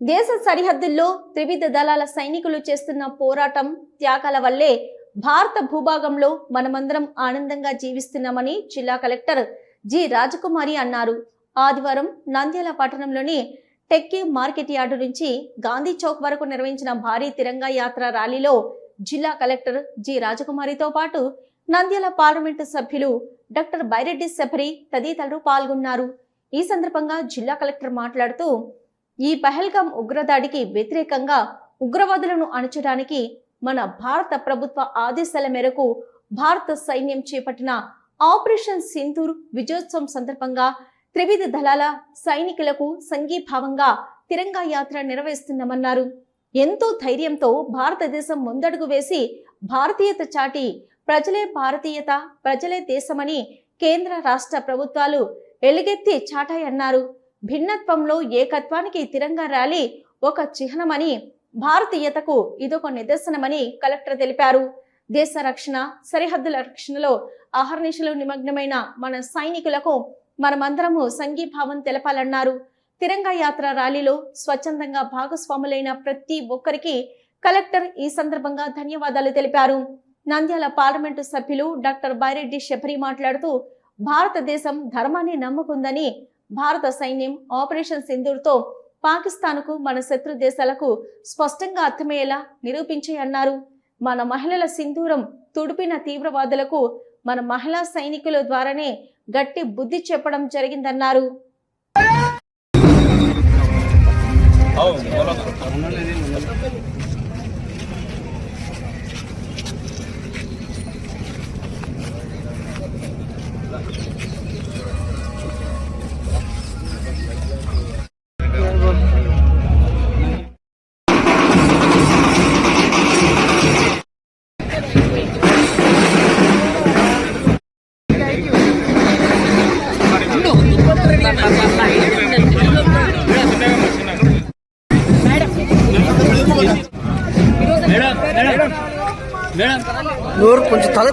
దేశ సరిహద్దుల్లో త్రివిధ దళాల సైనికులు చేస్తున్న పోరాటం త్యాగాల వల్లే భారత భూభాగంలో మనమందరం ఆనందంగా జీవిస్తున్నామని జిల్లా కలెక్టర్ జి రాజకుమారి అన్నారు. ఆదివారం నంద్యాల పట్టణంలోని టెక్కీ మార్కెట్ యార్డు నుంచి గాంధీ చౌక్ వరకు నిర్వహించిన భారీ తిరంగా యాత్ర ర్యాలీలో జిల్లా కలెక్టర్ జి రాజకుమారితో పాటు నంద్యాల పార్లమెంటు సభ్యులు డాక్టర్ బైరెడ్డి శబరి తదితరులు పాల్గొన్నారు. ఈ సందర్భంగా జిల్లా కలెక్టర్ మాట్లాడుతూ ఈ పహల్గాం ఉగ్రదాడికి వ్యతిరేకంగా ఉగ్రవాదులను అణచడానికి మన భారత ప్రభుత్వ ఆదేశాల మేరకు భారత సైన్యం చేపట్టిన ఆపరేషన్ సింధూర్ విజయోత్సవం సందర్భంగా త్రివిధ దళాల సైనికులకు సంఘీభావంగా తిరంగా యాత్ర నిర్వహిస్తున్నామన్నారు. ఎంతో ధైర్యంతో భారతదేశం ముందడుగు వేసి భారతీయత చాటి ప్రజలే భారతీయత ప్రజలే దేశమని కేంద్ర రాష్ట్ర ప్రభుత్వాలు ఎలుగెత్తి చాటాయన్నారు. భిన్నత్వంలో ఏకత్వానికి తిరంగా ర్యాలీ ఒక చిహ్నమని భారతీయతకు ఇదొక నిదర్శనమని కలెక్టర్ తెలిపారు. దేశ రక్షణ సరిహద్దుల రక్షణలో అహర్నిశలు నిమగ్నమైన మన సైనికులకు మనమందరము సంఘీభావం తెలపాలన్నారు. తిరంగా యాత్ర ర్యాలీలో స్వచ్ఛందంగా భాగస్వాములైన ప్రతి ఒక్కరికి కలెక్టర్ ఈ సందర్భంగా ధన్యవాదాలు తెలిపారు. నంద్యాల పార్లమెంటు సభ్యులు డాక్టర్ బైరెడ్డి శబరి మాట్లాడుతూ భారతదేశం ధర్మాన్ని నమ్ముకుందని భారత సైన్యం ఆపరేషన్ సింధూర్తో పాకిస్తాన్కు మన శత్రు దేశాలకు స్పష్టంగా అర్థమయ్యేలా నిరూపించాయన్నారు మన మహిళల సింధూరం తుడిపిన తీవ్రవాదులకు మన మహిళా సైనికుల ద్వారానే గట్టి బుద్ధి చెప్పడం జరిగిందన్నారు. నూరు కొంచెం తల